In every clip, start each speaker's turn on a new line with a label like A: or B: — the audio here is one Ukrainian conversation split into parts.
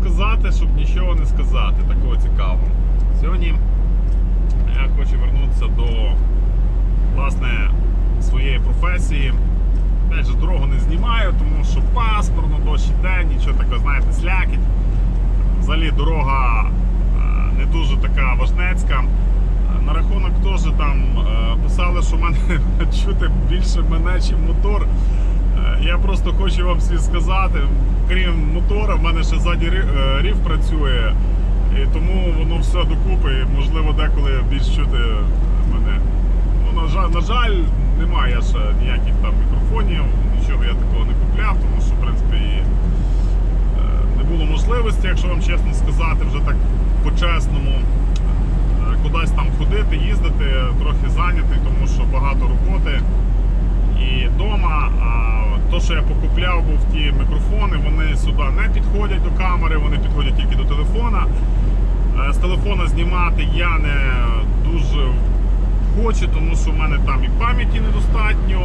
A: сказати? Щоб нічого не сказати, такого цікавого. Сьогодні я хочу вернутися до власне своєї професії. Опять же, дорогу не знімаю, тому що пасмурно, дощ іде, нічого такого, знаєте, слякіть. Взагалі дорога е, не дуже така важнецька. Е, На рахунок теж там е, писали, що мене чути більше мене, ніж мотор. Е, Я просто хочу вам всі сказати, крім мотора, в мене ще ззаді е, рів працює, і тому воно все докупи, і можливо деколи більш чути мене. Ну, на жаль, на жаль, немає ще ніяких там мікрофонів, нічого я такого не купляв, тому що в принципі і, е, не було можливості, якщо вам чесно сказати, вже так по-чесному е, кудись там ходити, їздити, трохи зайнятий, тому що багато роботи і вдома. То, що я покупляв, був ті мікрофони, вони сюди не підходять до камери, вони підходять тільки до телефона. Е, З телефона знімати я не дуже хочу, тому що в мене там і пам'яті недостатньо,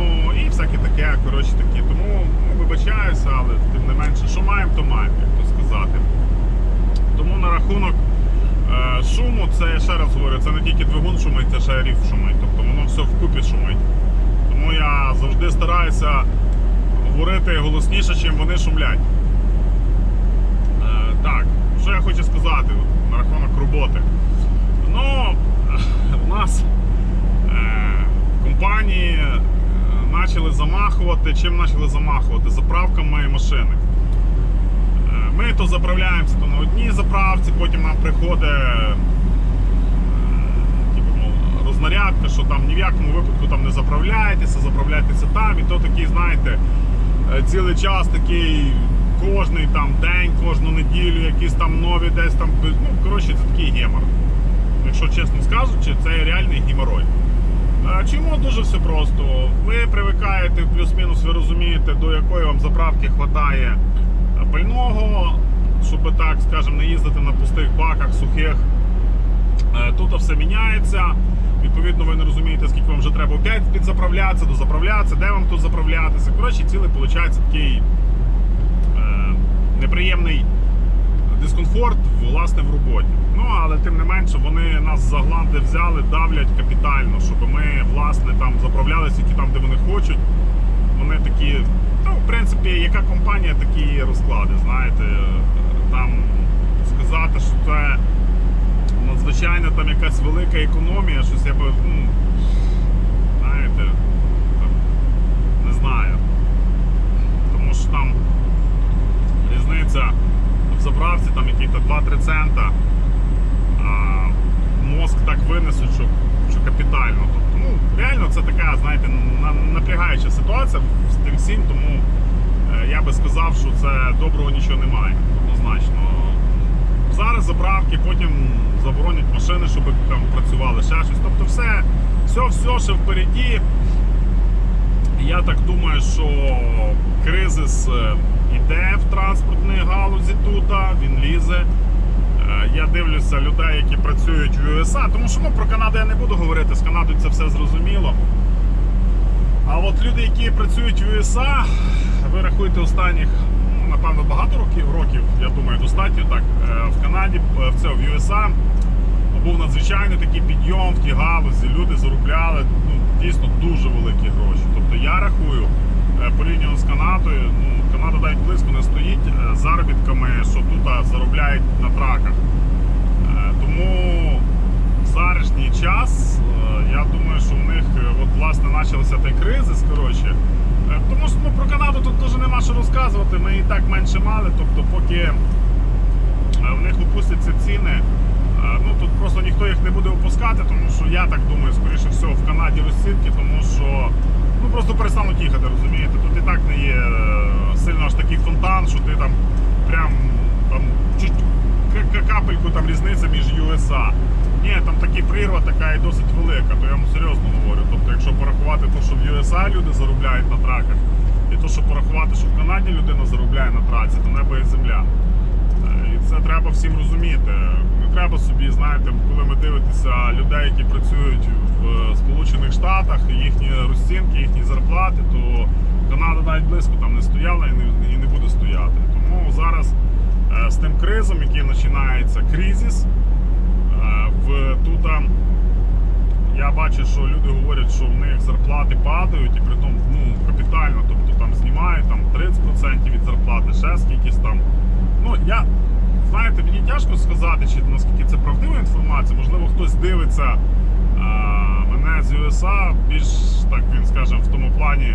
A: і всяке таке, коротше такі. Тому ну, вибачаюся, але тим не менше, що маємо, то маємо, як то сказати. Тому на рахунок е, шуму, це ще раз говорю, це не тільки двигун шумить, це ще рів шумить. Тобто воно все вкупі шумить. Тому я завжди стараюся говорити голосніше, чим вони шумлять. Е, так, що я хочу сказати на рахунок роботи. Ну, в нас е, компанії е, почали замахувати. Чим почали замахувати? Заправками машини. Е, Ми то заправляємося то на одній заправці, потім нам приходить е, типу, рознарядка, що там ні в якому випадку там не заправляйтеся, заправляйтеся там, і то такий, знаєте, е, цілий час такий кожний там день, кожну неділю, якісь там нові десь там. Ну, коротше, це такий гемор. Якщо чесно скажучи, це реальний геморой. Е, Чому дуже все просто? Ви привикаєте, плюс-мінус, ви розумієте, до якої вам заправки вистачає пального, щоб так, скажімо, не їздити на пустих баках, сухих. Е, Тут все міняється. Відповідно, ви не розумієте, скільки вам вже треба опять підзаправлятися, дозаправлятися, де вам тут заправлятися. Коротше, цілий виходить такий е, неприємний дискомфорт власне в роботі. Ну але тим не менше вони нас за гланди взяли, давлять капітально, щоб ми власне там заправлялися тільки там, де вони хочуть. Вони такі, ну в принципі, яка компанія, такі розклади. Знаєте, там сказати, що це надзвичайно там якась велика економія, щось я би, ну, знаєте, там, не знаю. Тому що там різниця в заправці там яких-то 2-3 цента, а мозк так винесуть, що, що капітально. Тобто, ну, реально це така, знаєте, на- напрягаюча ситуація з тим всім, тому е, я би сказав, що це доброго нічого немає, однозначно. Зараз заправки, потім заборонять машини, щоб там працювали ще щось. Тобто все, все, все ще впереді. Я так думаю, що кризис е, іде в транспортній галузі тут, він лізе. Е, Я дивлюся людей, які працюють в USA, тому що ну, про Канаду я не буду говорити, з Канадою це все зрозуміло. А от люди, які працюють в USA, ви рахуєте останніх, ну, напевно, багато років, років, я думаю, достатньо так. Е, В це в USA був надзвичайний такий підйом в тій галузі. Люди заробляли ну, дійсно дуже великі гроші. Тобто я рахую е, порівняно з Канадою, ну, Канада навіть близько не стоїть е, заробітками, що тут заробляють на траках. Тому в зарішній час я думаю, що в них от, власне почався той кризис. Коротше. Тому що ну, про Канаду тут дуже нема що розказувати. Ми і так менше мали. Тобто, поки в них опустяться ціни, е, ну тут просто ніхто їх не буде опускати, тому що я так думаю, скоріше всього, в Канаді розцінки, тому що ну просто перестануть їхати, розумієте? Тут і так не є е, сильно аж такий фонтан, що ти там прям там капельку там різниця між USA. Ні, там такі прірва така і досить велика, то я вам серйозно говорю. Тобто, якщо порахувати те, що в USA люди заробляють на траках, і то, що порахувати, що в Канаді людина заробляє на траці, то небо і земля. Е, це треба всім розуміти. Не треба собі, знаєте, коли ми дивитеся людей, які працюють в Сполучених Штатах, їхні розцінки, їхні зарплати, то Канада навіть близько там не стояла і не, і не буде стояти. Тому зараз починається кризис. Е, В тут а, я бачу, що люди говорять, що в них зарплати падають, і при тому ну, капітально, тобто там знімають там 30% від зарплати, ще скількись там. Ну, я, знаєте, мені тяжко сказати, чи наскільки це правдива інформація. Можливо, хтось дивиться а, мене з USA, більш так він скажем, в тому плані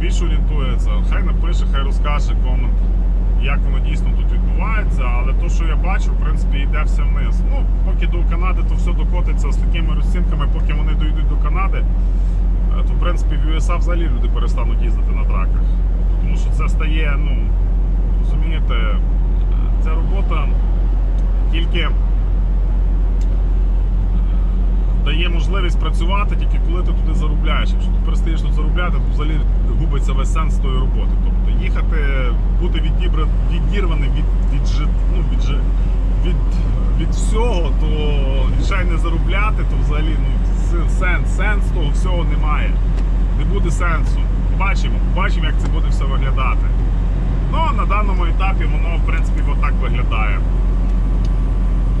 A: більш орієнтується. Хай напише, хай розкаже комент, як воно дійсно тут відбувається. Але то, що я бачу, в принципі, йде все вниз. Ну, поки до Канади, то все докотиться з такими розцінками, поки вони дійдуть до Канади, е, то в принципі в USA взагалі люди перестануть їздити на траках. Тому що це стає, ну, розумієте, ця робота тільки дає можливість працювати тільки коли ти туди заробляєш. Якщо ти перестаєш тут заробляти, то взагалі губиться весь сенс тої роботи. Тобто їхати, бути відібра- відірваним від, від, жит- ну, від, від, від всього, то ще не заробляти, то взагалі ну, сенс, сенс того всього немає. Не буде сенсу. Бачимо, бачимо, як це буде все виглядати. Ну, на даному етапі воно, в принципі, отак виглядає.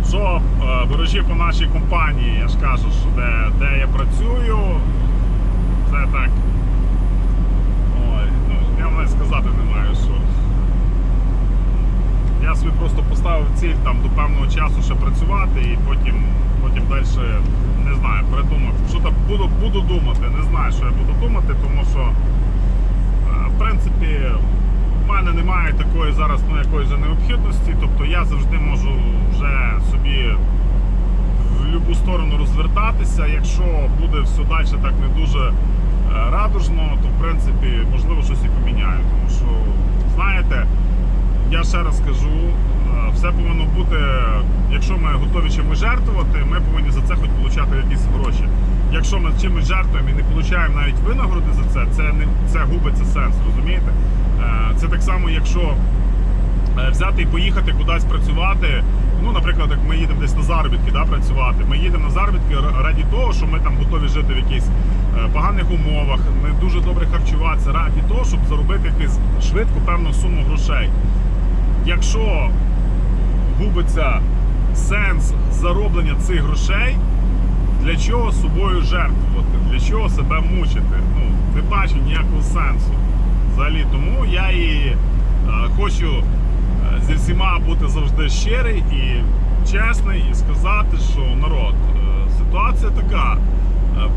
A: Що ворожі по нашій компанії, я ж кажу, що де, де я працюю, це так. Ой, ну я навіть сказати не маю, що. Я собі просто поставив ціль там до певного часу ще працювати і потім, потім далі не знаю, придумав. Що там буду, буду думати, не знаю, що я буду думати, тому що е, в принципі в мене немає такої зараз ну, якоїсь необхідності. Тобто я завжди можу вже собі в будь-яку сторону розвертатися. Якщо буде все далі так не дуже е, радужно, то в принципі можливо щось і поміняю. Тому що, знаєте, я ще раз скажу, е, все повинно бути, якщо ми готові чимось жертвувати, ми повинні за це хоч отримати якісь гроші. Якщо ми чимось жертвуємо і не отримуємо навіть винагороди за це, це не це губиться сенс, розумієте? Це так само, якщо е, взяти і поїхати кудись працювати. Ну, наприклад, як ми їдемо десь на заробітки да, працювати. Ми їдемо на заробітки раді того, що ми там готові жити в якихось е, поганих умовах, не дуже добре харчуватися, раді того, щоб заробити якусь швидку певну суму грошей. Якщо губиться сенс зароблення цих грошей, для чого собою жертвувати, для чого себе мучити? Ну, не бачу ніякого сенсу. Взагалі, тому я і е, хочу е, зі всіма бути завжди щирий і чесний, і сказати, що народ, е, ситуація така,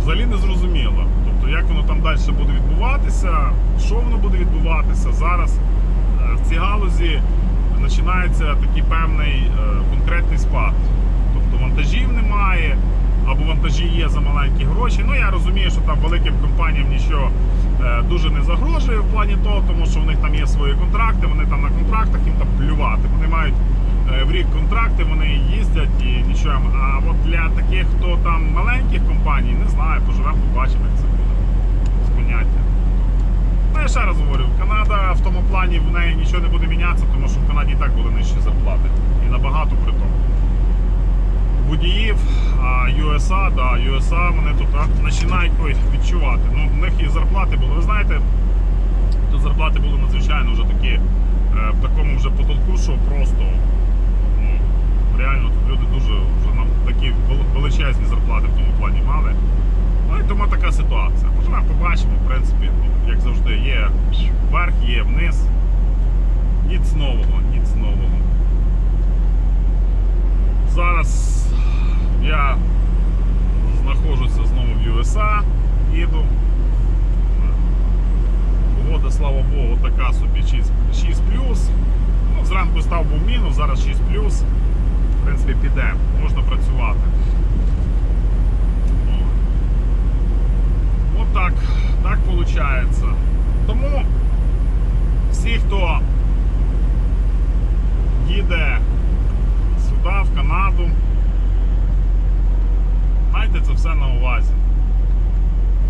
A: взагалі не зрозуміла. Тобто, як воно там далі буде відбуватися, що воно буде відбуватися зараз в цій галузі починається такий певний конкретний спад. Тобто вантажів немає, або вантажі є за маленькі гроші. Ну я розумію, що там великим компаніям нічого дуже не загрожує в плані того, тому що в них там є свої контракти, вони там на контрактах їм там плювати. Вони мають е, в рік контракти, вони їздять і нічого. А от для таких, хто там маленьких компаній, не знаю, поживемо, побачимо, як це буде. З поняття. Ну, я ще раз говорю, Канада в тому плані в неї нічого не буде мінятися, тому що в Канаді і так були нижчі зарплати. І набагато при тому. Водіїв, а USA, да, USA вони тут починають відчувати. Ну, в них і зарплати були. Ви знаєте, тут зарплати були надзвичайно вже такі е, в такому вже потолку, що просто ну, реально тут люди дуже вже нам такі величезні зарплати в тому плані мали. Ну і тому така ситуація. Поживемо, побачимо, в принципі, як завжди, є вверх, є вниз. Ніц нового, ніц нового. Зараз я знаходжуся знову в USA, їду. Погода, слава Богу, така собі 6, 6 Ну, зранку став був мінус, зараз 6 В принципі, піде, можна працювати. О. От так, виходить. Тому всі, хто їде сюди, в Канаду, все на увазі.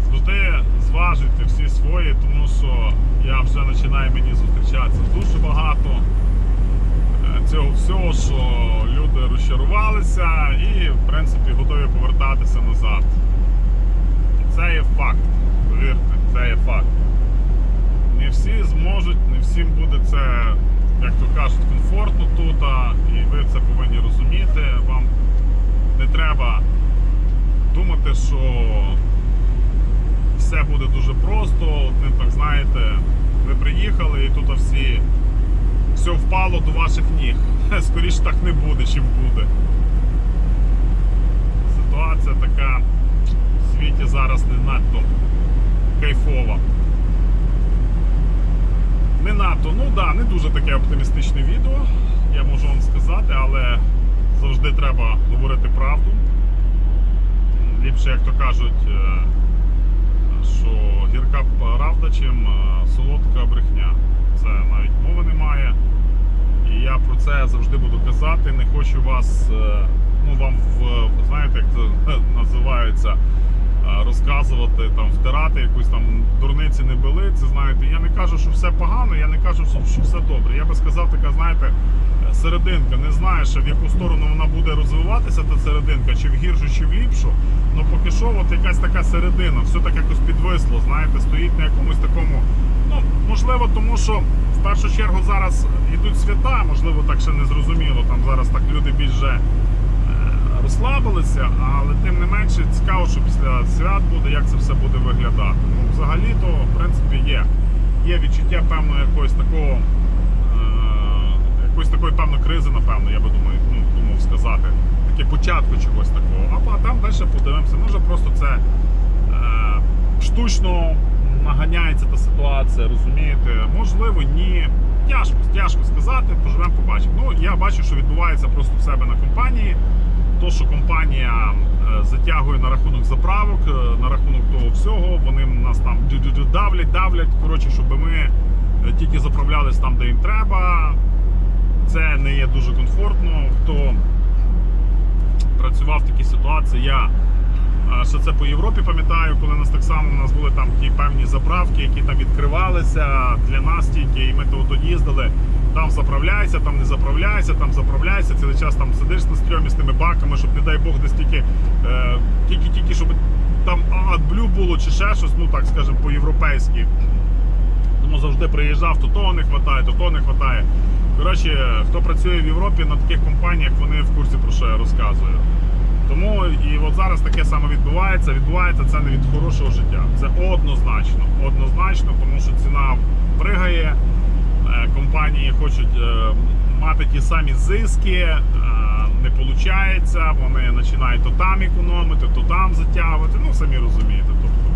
A: Завжди зважуйте всі свої, тому що я вже починаю мені зустрічатися дуже багато е, цього всього, що люди розчарувалися і, в принципі, готові повертатися назад. І це є факт. Повірте, це є факт. Не всі зможуть, не всім буде це як то кажуть, комфортно тут, і ви це повинні розуміти. Вам не треба думати, що все буде дуже просто. Одним так знаєте, ви приїхали і тут всі все впало до ваших ніг. Скоріше так не буде, чим буде. Ситуація така в світі зараз не надто кайфова. Не надто, ну да, не дуже таке оптимістичне відео, я можу вам сказати, але завжди треба говорити правду. Ліпше, як то кажуть, е, що гірка правда, чим е, солодка брехня. Це навіть мови немає. І я про це завжди буду казати. Не хочу вас, е, ну вам в знаєте, як це називається, розказувати, там, втирати якусь там дурниці не били. Це знаєте, я не кажу, що все погано, я не кажу, що, все добре. Я би сказав, така, знаєте, серединка. Не знаєш, в яку сторону вона буде розвиватися, та серединка, чи в гіршу, чи в ліпшу. Ну поки що, от якась така середина, все так якось підвисло, знаєте, стоїть на якомусь такому. Ну, можливо, тому що в першу чергу зараз йдуть свята, можливо, так ще не зрозуміло. Там зараз так люди більше е, розслабилися, але тим не менше цікаво, що після свят буде, як це все буде виглядати. Ну, взагалі-то, в принципі, є. Є відчуття певного якогось такого, якоїсь такої певної кризи, напевно, я би думаю, ну, думав сказати. Таке початку чогось такого. А, а там далі подивимося. Може просто це е, штучно наганяється та ситуація, розумієте? Можливо, ні. Тяжко, тяжко сказати, поживемо, побачимо. Ну, я бачу, що відбувається просто в себе на компанії. То, що компанія е, затягує на рахунок заправок, е, на рахунок того всього, вони нас там давлять, давлять. Коротше, щоб ми е, тільки заправлялись там, де їм треба. Це не є дуже комфортно. Хто працював в такій ситуації, я ще це по Європі пам'ятаю, коли нас так само у нас були там ті певні заправки, які там відкривалися для нас тільки, і ми то тут їздили. Там заправляйся, там не заправляйся, там заправляйся, цілий час там сидиш на стрьомі з тими баками, щоб, не дай Бог, десь тільки, е, тільки, тільки щоб там адблю було чи ще щось, ну так скажемо, по-європейськи. Тому завжди приїжджав, то того не вистачає, то того не вистачає. Коротше, хто працює в Європі на таких компаніях, вони в курсі про що я розказую. Тому і от зараз таке саме відбувається. Відбувається це не від хорошого життя. Це однозначно. Однозначно, тому що ціна пригає, е, компанії хочуть е, мати ті самі зиски, е, не виходить, вони починають то там економити, то там затягувати. Ну, самі розумієте. Тобто,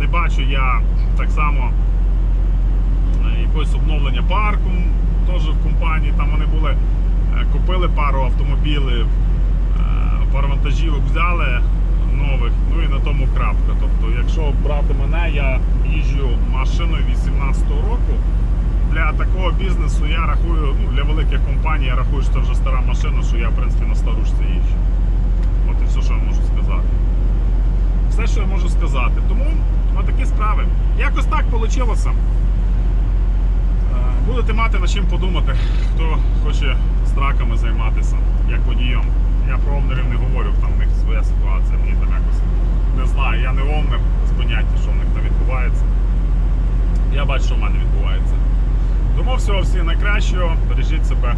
A: не бачу я так само якогось обновлення парку теж в компанії. Там вони були, е, купили пару автомобілів, е, пару вантажівок взяли нових, ну і на тому крапка. Тобто, якщо брати мене, я їжджу машиною 18-го року. Для такого бізнесу я рахую, ну для великих компаній я рахую, що це вже стара машина, що я в принципі на старушці їжджу. От і все, що я можу сказати все, що я можу сказати. Тому отакі справи. Якось так вийшло. Будете мати над чим подумати, хто хоче страками займатися, як водієм. Я про овнерів не говорю, там в них своя ситуація, мені там якось не знаю. Я не овнер з поняття, що в них там відбувається. Я бачу, що в мене відбувається. Тому всього всім найкращого, бережіть себе.